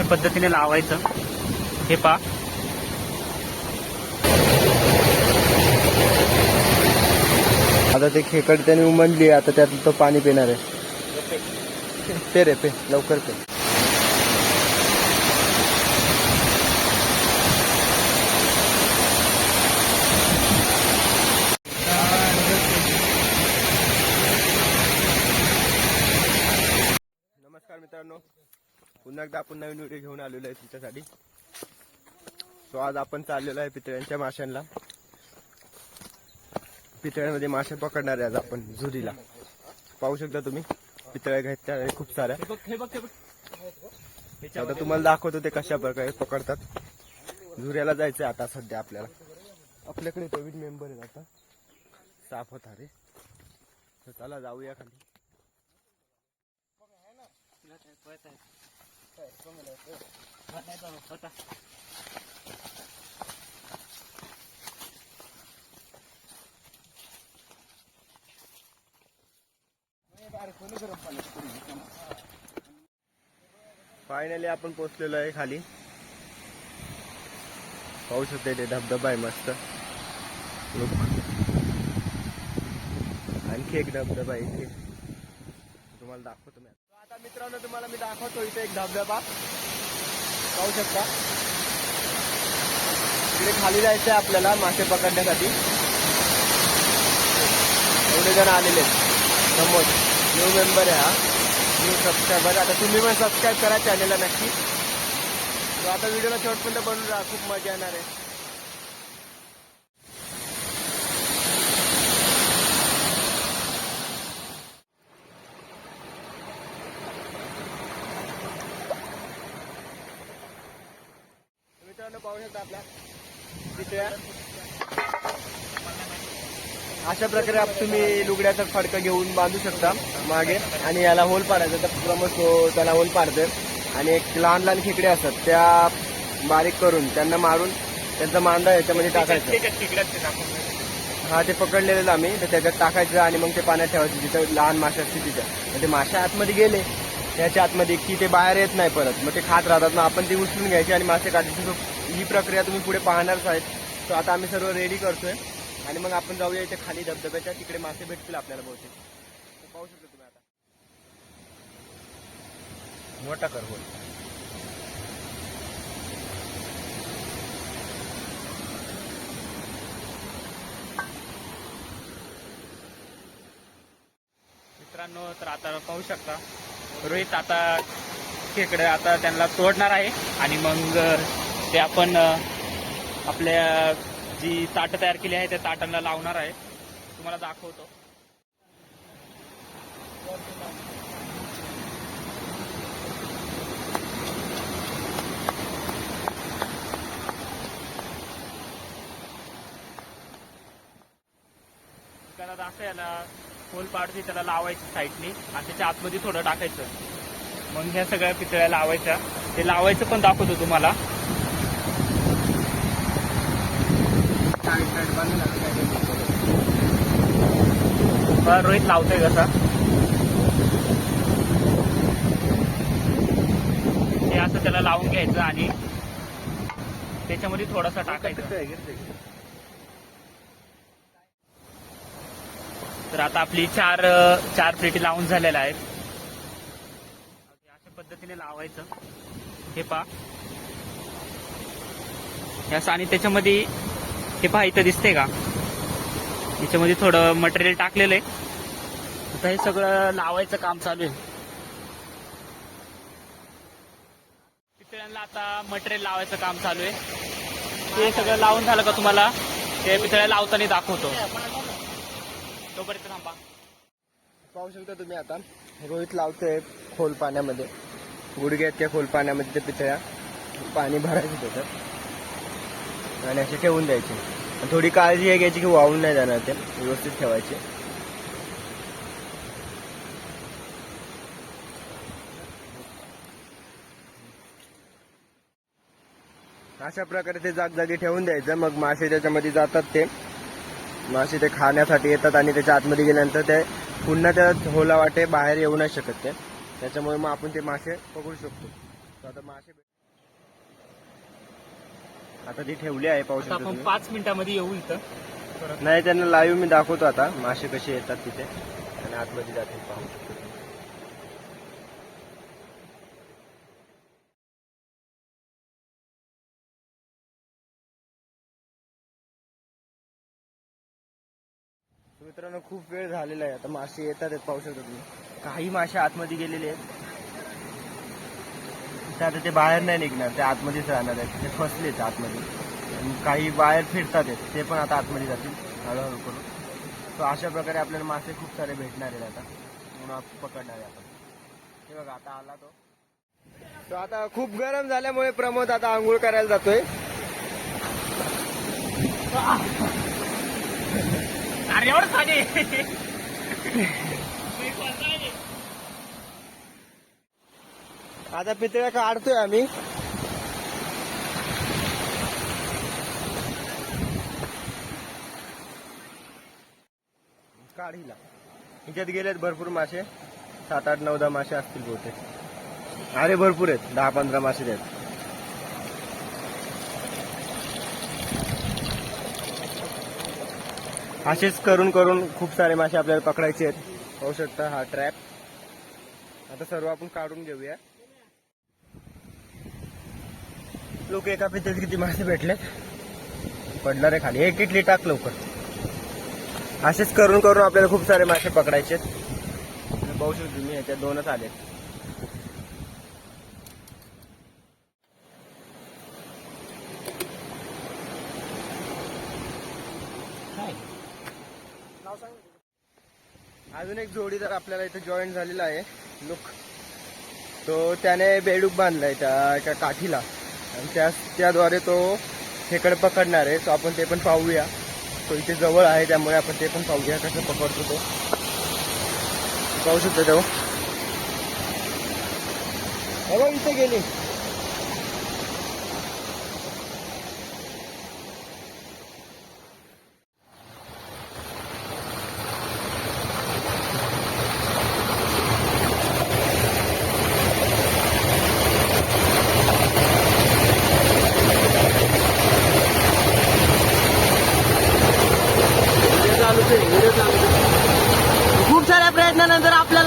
अशा पद्धतीने लावायचं. हे पा आता ते खेकड त्याने उमंडली आता त्यात तो पाणी पिणार आहे. पे रे पे. लवकर पे नमस्कार मित्रांनो पुन्हा एकदा आपण नवीन व्हिडिओ घेऊन आलेलो आहे तुमच्यासाठी. सो आज आपण चाललेलो आहे पितळ्यांच्या माशांना. पितळ्यामध्ये मासे पकडणार आहे आज आपण झुरीला. पाहू शकता तुम्ही पितळ्या घ्यायच्या आहे खूप साऱ्या. आता तुम्हाला दाखवतो ते कशा प्रकारे पकडतात. झुऱ्याला जायचंय आता सध्या आपल्याला. आपल्याकडे नवीन मेंबर आहेत आता. साफ होता रे. तर चला जाऊया खाली. फायनली आपण पोचलेलो आहे खाली. पाहू शकते ते धबधबा आहे मस्त. आणखी एक धबधबा आहे इथे. तुम्हाला दाखवतो मी मित्रांनो तुम्हाला मी दाखवतो इथे एक धबधबा. पाहू शकता. इकडे खाली जायचं आहे आपल्याला मासे पकडण्यासाठी. एवढे जण आलेले समोर. न्यू मेंबर आहे हा. न्यू सबस्क्रायबर आता तुम्ही पण सबस्क्राईब करा चॅनलला नक्की. आता व्हिडिओला शेवटपर्यंत बनून राहा. खूप मजा येणार आहे मित्रांनो पाहू शकता आपल्या तिथे अशा प्रकारे आप- तुम्ही लुगड्याचं फडकं घेऊन बांधू शकता मागे. आणि याला होल पाडायचं. तर तो त्याला होल पाडते आणि एक लहान लहान खेकडे असतात. त्या बारीक करून त्यांना मारून त्यांचा मांदा याच्यामध्ये टाकायचा. हा ते पकडलेले आम्ही. तर त्याच्यात टाकायचं आणि मग ते पाण्यात ठेवायचं जिथं लहान मासे असतील तिथं. ते मासे आतमध्ये गेले. त्याच्या आतमध्ये की ते बाहेर येत नाही परत. मग ते खात राहतात. मग आपण ते उचलून घ्यायचे आणि मासे काढायचे. ही प्रक्रिया तुम्ही पुढे पाहणारच आहेत तर आता आम्ही सर्व रेडी करतोय. आणि मग आपण जाऊया इथे खाली धबधब्याच्या तिकडे मासे भेटतील आपल्याला बहुतेक. पाहू शकतो तुम्ही आता. मोठा कर बोल मित्रांनो तर आता पाहू शकता. रोहित आता खेकडे आता त्यांना तोडणार आहे. आणि मग ते आपण आपल्या जी ताटं तयार केली आहे त्या ताटांना लावणार आहे. तुम्हाला दाखवतो. त्याला असं याला होल पाडते त्याला लावायची साईडनी आणि त्याच्या आतमध्ये थोडं टाकायचं. मग ह्या सगळ्या पितळ्या लावायच्या. ते लावायचं पण दाखवतो तुम्हाला. बरं, रोहित लावतोय कसा हे असं त्याला लावून घ्यायचं आणि त्याच्यामध्ये थोडासा टाकायचं. तर आता आपली चार चार प्लेटी लावून झालेल्या आहेत. अशा पद्धतीने लावायचं. हे पा आणि त्याच्यामध्ये हे पहा इथं दिसते का? याच्यामध्ये थोडं मटेरियल टाकलेलं आहे. आता हे सगळं लावायचं काम चालू आहे. पितळ्यांना आता मटेरियल लावायचं काम चालू आहे. ते सगळं लावून झालं का तुम्हाला? ते पितळ्या लावताना दाखवतो. तोपर्यंत थांबा. पाहू शकता तुम्ही आता. रोहित लावतोय खोल पाण्यामध्ये. गुडघ्यात त्या खोल पाण्यामध्ये ते पितळ्या. पाणी भरायचं त्याच्यात. आणि असे ठेवून द्यायचे. थोडी काळजी आहे घ्यायची की वाहून नाही जाणार ते व्यवस्थित ठेवायचे. अशा प्रकारे ते जागजागी ठेवून द्यायचं. मग मासे त्याच्यामध्ये जातात ते. मासे ते खाण्यासाठी येतात आणि त्याच्या आतमध्ये गेल्यानंतर ते पुन्हा त्या होला वाटे बाहेर येऊ नाही शकत ते. त्याच्यामुळे मग आपण ते मासे पकडू शकतो. आता मासे आता ती ठेवली आहे पाहू आता शकता आपण तुम्ही. पाच मिनिटामध्ये येऊ इथं. परत नाही त्यांना लाईव्ह मी दाखवतो आता. मासे कसे येतात तिथे. आणि आतमध्ये जातील पाहू शकतो तुम्ही. तर मित्रांनो खूप वेळ झालेला आहे. आता मासे येतात आहेत पाहू शकता तुम्ही. काही मासे आतमध्ये गेलेले आहेत. ते आता ते बाहेर नाही निघणार ते आतमध्येच राहणार आहेत ते फसलेच आतमध्ये. काही बाहेर फिरतात आहेत ते पण आता आतमध्ये जातील हळूहळू करून. सो अशा प्रकारे आपल्याला मासे खूप सारे भेटणार आहेत आता. म्हणून पकडणार आहे आपण हे बघा आता आला तो. तो आता खूप गरम झाल्यामुळे प्रमोद आता आंघोळ करायला जातोय. अरे एवढं खाली आता पितळ्या काढतोय आम्ही? काढीला. हिच्यात गेलेत भरपूर मासे. सात आठ नऊ दहा मासे असतील बहुतेक. अरे भरपूर आहेत. दहा पंधरा मासे आहेत. असेच करून करून खूप सारे मासे आपल्याला पकडायचे आहेत. पाहू शकता हा ट्रॅप आता सर्व आपण काढून घेऊया. लोक एका पितेत किती मासे भेटले पडणार आहे खाली. एक इटली टाक लवकर. असेच करून करून आपल्याला खूप सारे मासे पकडायचे पाहू शकतो तुम्ही याच्यात दोनच आले अजून एक जोडीदार आपल्याला इथे जॉईन झालेला आहे. लुक तो त्याने बेडूक बांधलाय त्या एका काठीला. आणि त्या त्याद्वारे तो खेकड पकडणार आहे तो आपण ते पण पाहूया. तो इथे जवळ आहे त्यामुळे आपण ते पण पाहूया कसं पकडतो तो. पाहू शकतो तो. हो इथे गेली खूप साऱ्या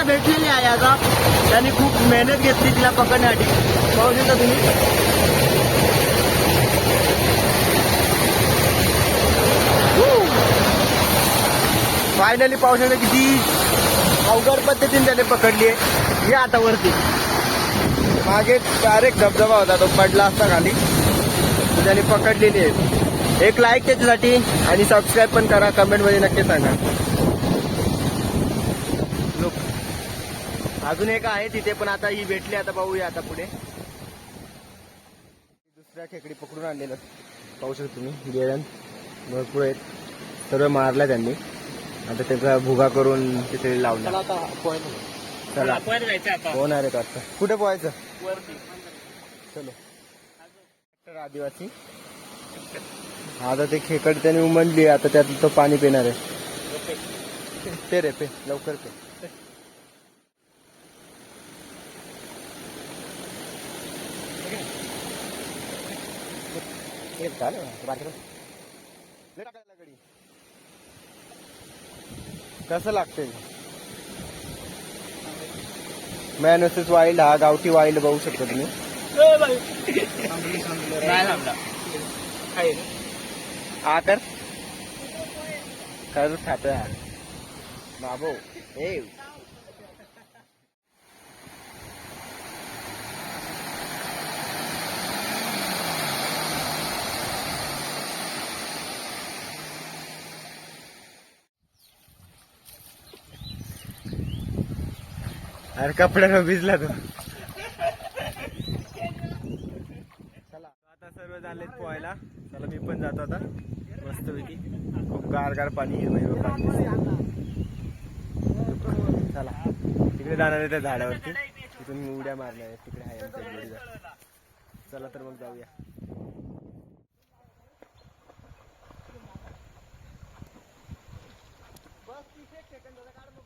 प्रयत्नानंतर भेटलेली आहे आता त्यांनी खूप मेहनत घेतली तिला पकडण्यासाठी. पाहू शकता तुम्ही. फायनली पाहू शकता किती अवघड पद्धतीने त्याने पकडली आहे. या आता वरती. मागे डायरेक्ट धबधबा होता तो पडला असता खाली. त्याने पकडलेली आहे. एक लाईक त्याच्यासाठी आणि सबस्क्राईब पण करा. कमेंटमध्ये नक्की सांगा. अजून एक आहे तिथे पण आता ही भेटली आता पाहूया आता पुढे. दुसऱ्या खेकडी पकडून आणलेलं. पाहू शकतो तुम्ही गेरण भरपूर आहेत. सर्व मारला त्यांनी. आता त्याचा भुगा करून तिथे लावला. चला कोण आहे तो आता? कुठे पोहायचं? चलो. आदिवासी. आता ते खेकड त्याने उमंडली आता त्यात तो पाणी पिणार आहे. पे रे पे. लवकर पे. कसं लागते मॅन वर्सेस वाईल्ड हा गावठी वाईल्ड बघू शकता तुम्ही. हा तर? खरंच खातोय हा बाबो ए अरे कपड्यानं भिजला तो. चला आता सर्व झालेत पोहायला. चला मी पण जातो आता. मस्तपैकी. खूप गार गार पाणी हिरवं पाणी चला तिकडे जाणार आहे त्या झाडावरती. तिथून मी उड्या मारणार आहे. तिकडे आहे चला तर मग जाऊया. चला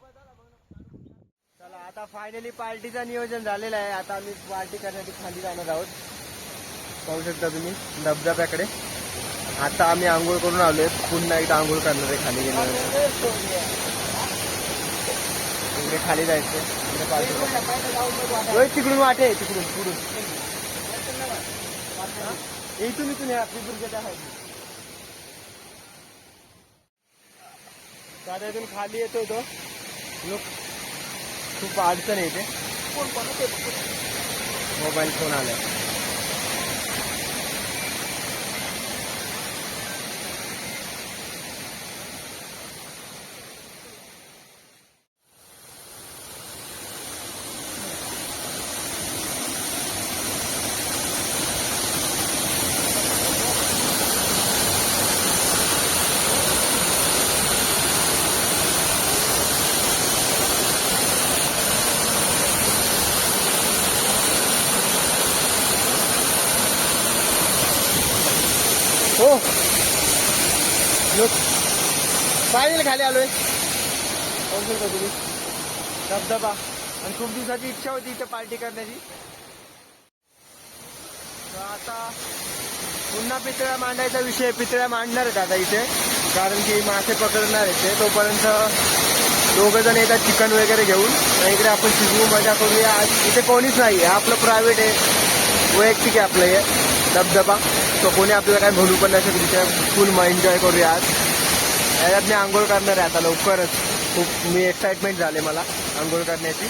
आता फायनली पार्टीचं नियोजन झालेलं आहे. आता आम्ही पार्टी करण्यासाठी खाली जाणार आहोत. पाहू शकता तुम्ही धबधब्याकडे. आता आम्ही आंघोळ करून आलोय. पुन्हा एकदा आंघोळ करणार आहे खाली गेल्यानंतर इकडे खाली जायचं इकडे पार्टी होय, तिकडून वाटे तिकडून पुढून. इथून इथून या पिंपरीच्या इथून खाली येतो तो. लोक खूप अडचण येते. मोबाईल फोन आलाय हो लोक फायनल खाली आलोय. पाहू शकता तुम्ही. धबधबा. आणि खूप दिवसाची इच्छा होती इथे पार्टी करण्याची. तर आता पुन्हा पितळ्या मांडायचा विषय पितळ्या मांडणार आहेत आता इथे. कारण की मासे पकडणार आहेत ते. तोपर्यंत दोघं जण येतात चिकन वगैरे घेऊन. इकडे आपण शिजवू मजा करूया. आज इथे कोणीच नाही आहे. आपलं प्रायव्हेट आहे. वैयक्तिक आहे आपलं हे. धबधबा. तो कोणी आपल्याला काय म्हणू पण नाही शकत. तिथे फुल एन्जॉय करूया आज. याच्यात मी आंघोळ करणार आहे आता लवकरच. खूप मी एक्साइटमेंट झाले मला आंघोळ करण्याची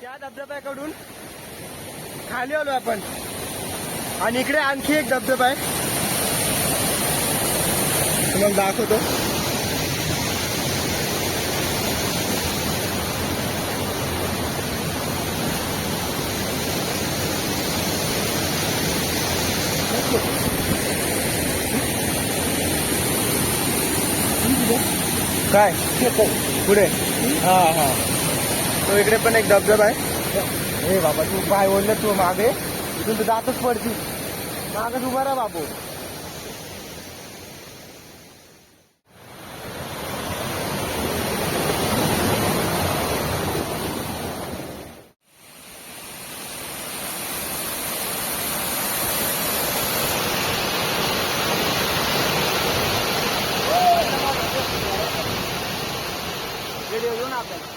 त्या धबधब्याकडून खाली आलो आपण. आणि इकडे आणखी एक धबधबा आहे. तुम्हाला दाखवतो. काय? पुढे. हा हा. तो इकडे पण एक धबधबा आहे. हे बाबा तू पाय ओढलं तू मागे. इथून तू जातच पडती. मागच उभा राहा बाबू. व्हिडिओ घेऊन आपल्याला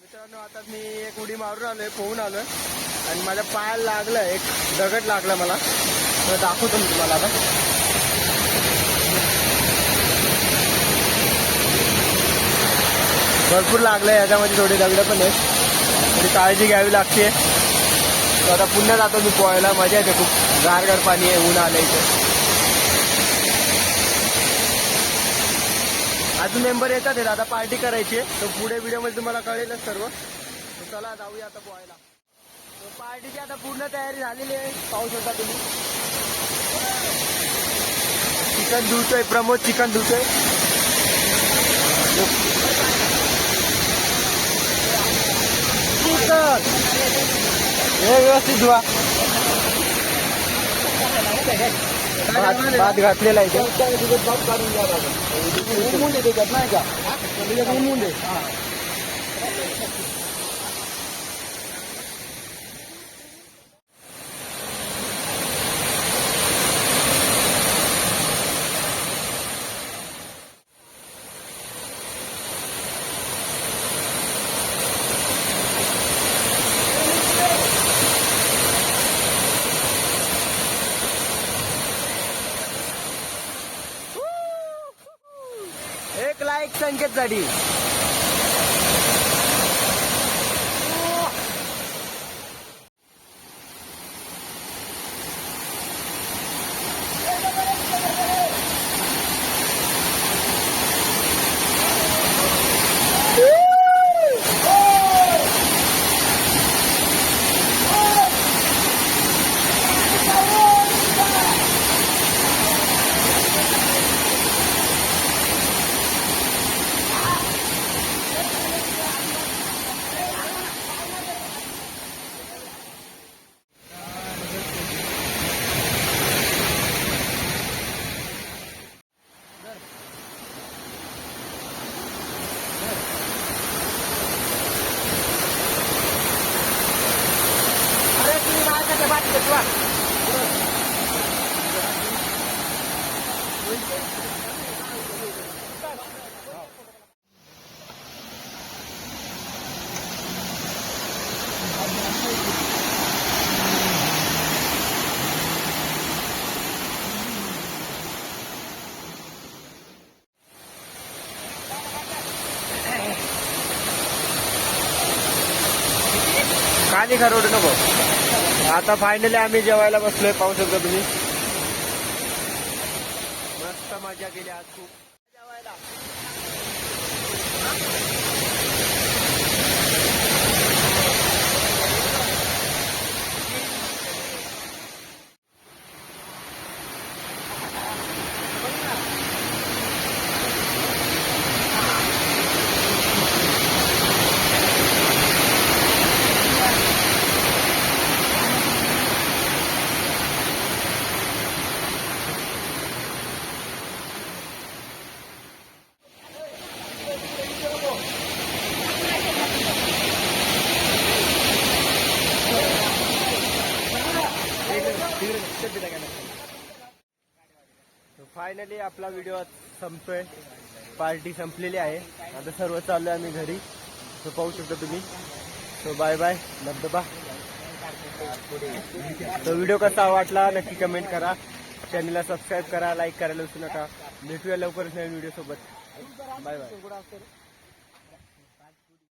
मित्रांनो आता मी एक आलोय पोहून आलोय. आणि माझ्या पायाला लागलं एक दगड लागला मला. तर दाखवतो मी तुम्हाला आता. भरपूर लागलंय याच्यामध्ये थोडी दगड पण आहेत. थोडी काळजी घ्यावी लागते. तर आता पुन्हा जातो मी पोहायला. मजा येते खूप. गार गार पाणी आहे ऊन आलं इथे. अजून मेंबर येतात आहेत आता पार्टी करायची. आहे तर पुढे व्हिडिओमध्ये तुम्हाला कळेलच सर्व. चला जाऊया आता पोहायला. पार्टीची आता पूर्ण तयारी झालेली आहे. पाहू शकता तुम्ही. चिकन धुतोय प्रमोद चिकन धुतोय. हे व्यवस्थित धुवा. भात घातलेला आहे काढून नाही का? त्याच्यात मुंडे एक लाईक संकेतसाठी खाली खरवडू नको? आता फायनली आम्ही जेवायला बसलोय पाहू शकता तुम्ही. मजा केली आज. खूप जेवायला फायनली आपला व्हिडिओ संपतोय. पार्टी संपलेली आहे. आता सर्व चाललोय आम्ही घरी. तो पाहू शकता तुम्ही. तो बाय बाय धबधबा. तो व्हिडिओ कसा वाटला नक्की कमेंट करा. चॅनलला सबस्क्राईब करा लाईक करायला विसरू नका. भेटूया लवकरच नवीन व्हिडिओ सोबत. Bye bye